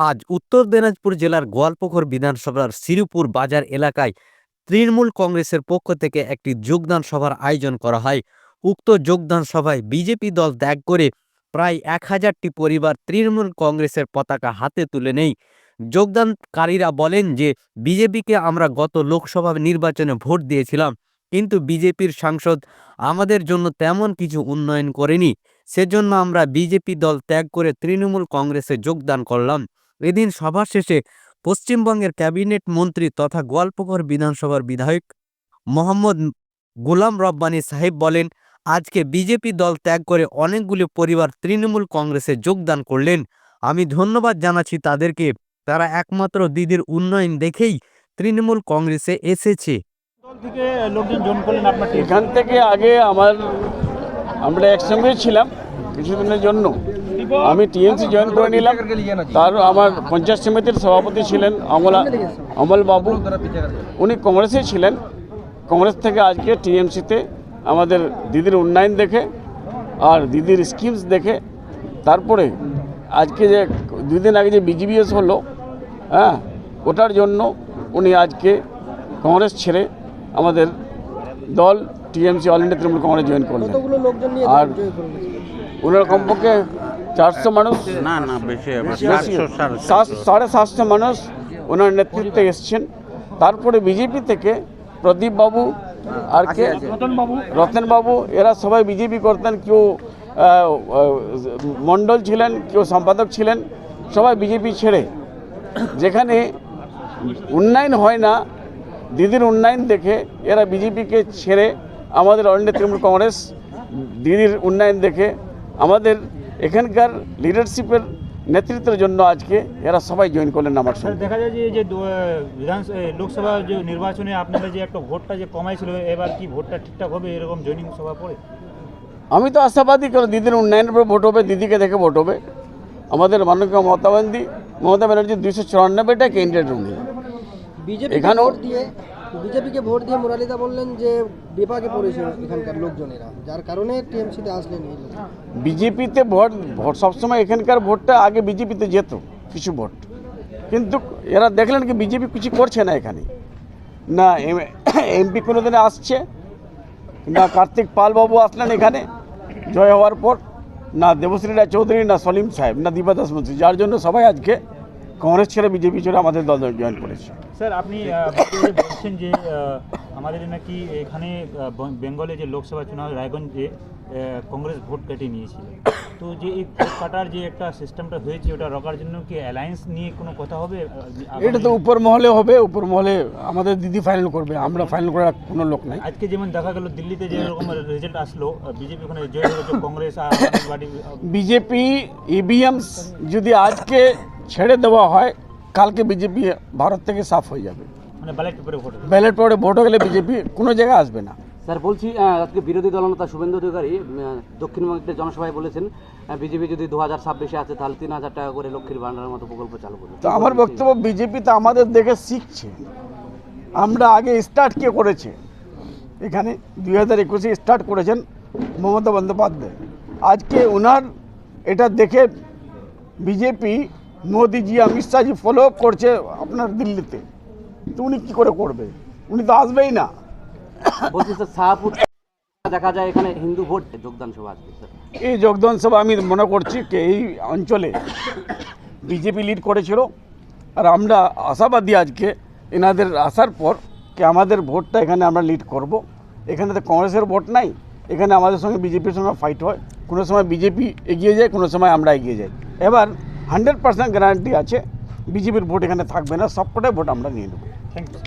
আজ উত্তর দিনাজপুর জেলার গোয়ালপুকুর বিধানসভার শ্রীপুর বাজার এলাকায় তৃণমূল কংগ্রেসের পক্ষ থেকে একটি যোগদান সভার আয়োজন করা হয়। উক্ত যোগদান সভায় বিজেপি দল ত্যাগ করে প্রায় এক হাজারটি পরিবার তৃণমূল কংগ্রেসের পতাকা হাতে তুলে নেই যোগদানকারীরা বলেন যে, বিজেপিকে আমরা গত লোকসভা নির্বাচনে ভোট দিয়েছিলাম, কিন্তু বিজেপির সাংসদ আমাদের জন্য তেমন কিছু উন্নয়ন করেনি। সেজন্য আমরা বিজেপি দল ত্যাগ করে তৃণমূল কংগ্রেসে যোগদান করলাম। এদিন সভা শেষে পশ্চিমবঙ্গের ক্যাবিনেট মন্ত্রী তথা গোয়ালপুকুর বিধানসভার বিধায়ক মোহাম্মদ গোলাম রব্বানী সাহেব বলেন আজকে বিজেপি দল ত্যাগ করে অনেকগুলি পরিবার তৃণমূল কংগ্রেসে যোগদান করলেন। আমি ধন্যবাদ জানাচ্ছি তাদেরকে। তারা একমাত্র দিদির উন্নয়ন দেখেই তৃণমূল কংগ্রেসে এসেছে। এখান থেকে আগে আমার আমরা একসঙ্গে ছিলাম কিছুদিনের জন্য। আমি টিএমসি জয়েন করে নিলাম। তার আমার পঞ্চায়েত সমিতির সভাপতি ছিলেন অমলা অমল বাবু। উনি কংগ্রেসে ছিলেন। কংগ্রেস থেকে আজকে টিএমসিতে আমাদের দিদির উন্নয়ন দেখে আর দিদির স্কিমস দেখে। তারপরে আজকে যে দুদিন আগে যে বিজিবিএস হলো হ্যাঁ ওটার জন্য উনি আজকে কংগ্রেস ছেড়ে আমাদের দল TMC all India Trinamool Congress join করলেন। আর ওনার কমপক্ষে চারশো মানুষ? না না বেশি সাড়ে সাত- সাড়ে সাতশো মানুষ ওনার নেতৃত্বে এসছেন। তারপরে বিজেপি থেকে প্রদীপ বাবু আর কে? রতন বাবু। এরা সবাই বিজেপি করতেন কেউ মণ্ডল ছিলেন কেউ সম্পাদক ছিলেন সবাই বিজেপি ছেড়ে। যেখানে উন্নয়ন হয় না দিদির উন্নয়ন দেখে এরা বিজেপিকে ছেড়ে আমাদের অল ইন্ডিয়া তৃণমূল কংগ্রেস দিদির উন্নয়ন দেখে আমাদের এখানকার লিডারশিপের নেতৃত্বের জন্য আজকে এরা সবাই জয়েন করলেন আমার সঙ্গে। দেখা যায় যে যে দু- লোকসভা যে নির্বাচনে আপনাদের যে একটা ভোটটা যে কমাইছিল এবার কি ভোটটা ঠিকঠাক হবে এরকম জয়নিং সভা পড়ে? আমি তো আশাবাদী কারণ দিদির উন্নয়নের উপর ভোট হবে দিদিকে দেখে ভোট হবে। আমাদের মাননীয় মমতা মমতা ব্যানার্জি দুইশো চুরানব্বইটা ক্যান্ডিডেট উনি এখানেও- বিজেপিকে ভোট দিয়ে মুরালিদা বললেন যে বিপাকে পড়েছে এখানকার লোকজনেরা। যার কারণে টিএমসিতে আসলেন। বিজেপিতে ভোট ভোট, সবসময় এখানকার ভোটটা আগে বিজেপিতে যেত, কিছু ভোট। কিন্তু এরা দেখলেন কি বিজেপি কিছু করছে না এখানে। না এমপি কোনো দিনে আসছে, না কার্তিক পালবাবু আসলেন এখানে, জয় হওয়ার পর, না দেবশ্রী রায় চৌধুরী, না সলিম সাহেব, না দীপা দাস মন্ত্রী যার জন্য সবাই আজকে কংগ্রেস ছেড়ে বিজেপি ছেড়ে আমাদের দল জয়েন করেছে। স্যার আপনি বলছেন যে আমাদের নাকি এখানে বেঙ্গলে যে লোকসভা চুনাव রায়গঞ্জে কংগ্রেস ভোট কেটে নিয়েছিল। তো যে এই ভোট কাটার যে একটা সিস্টেমটা হয়েছে ওটা রকার জন্য কি অ্যালায়েন্স নিয়ে কোনো কথা হবে? এটা তো উপর মহলে হবে উপর মহলে আমাদের দিদি ফাইনাল করবে আমরা ফাইনাল করার কোনো লোক নাই। আজকে যেমন দেখা গেল দিল্লিতে যে এরকম রেজাল্ট আসলো বিজেপি ওখানে জয় হয়েছে কংগ্রেস আর বিজেপি ইভিএমস যদি আজকে ছেড়ে দেওয়া হয় কালকে বিজেপি ভারত থেকে সাফ হয়ে যাবে। মানে ব্যালেট পেপারে ভোট হবে। ব্যালেট পরে ভোট হয়ে গেলে বিজেপি কোনো জায়গায় আসবে না। স্যার বলছি আজকে বিরোধী দলনেতা শুভেন্দু অধিকারী দক্ষিণবঙ্গের জনসভায় বলেছেন বিজেপি যদি দু হাজার ছাব্বিশে আছে তাহলে তিন হাজার টাকা করে লক্ষ্মীর ভান্ডারের মতো প্রকল্প চালু করবে। তো আমার বক্তব্য বিজেপি তো আমাদের দেখে শিখছে। আমরা আগে স্টার্ট কে করেছে? এখানে দুই হাজার একুশে স্টার্ট করেছেন মমতা বন্দ্যোপাধ্যায়। আজকে ওনার এটা দেখে বিজেপি মোদিজি অমিত শাহজি ফলো করছে আপনার দিল্লিতে। তো উনি কী করে করবে? উনি তো আসবেই না। বলছি স্যার শাহপুর দেখা যায় এখানে হিন্দু ভোট যোগদান সভা স্যার। এই যোগদান সভা আমি মনে করছি যে এই অঞ্চলে বিজেপি লিড করেছিল। আর আমরা আশাবাদী আজকে এনাদের আসার পর কি আমাদের ভোটটা এখানে আমরা লিড করব। এখানে তো কংগ্রেসের ভোট নাই এখানে আমাদের সঙ্গে বিজেপির সঙ্গে ফাইট হয়। কোনো সময় বিজেপি এগিয়ে যায় কোনো সময় আমরা এগিয়ে যাই। এবার হান্ড্রেড পার্সেন্ট গ্যারান্টি আছে। বিজেপির ভোট এখানে থাকবে না, সবকটাই ভোট আমরা নিয়ে নেব। Thank you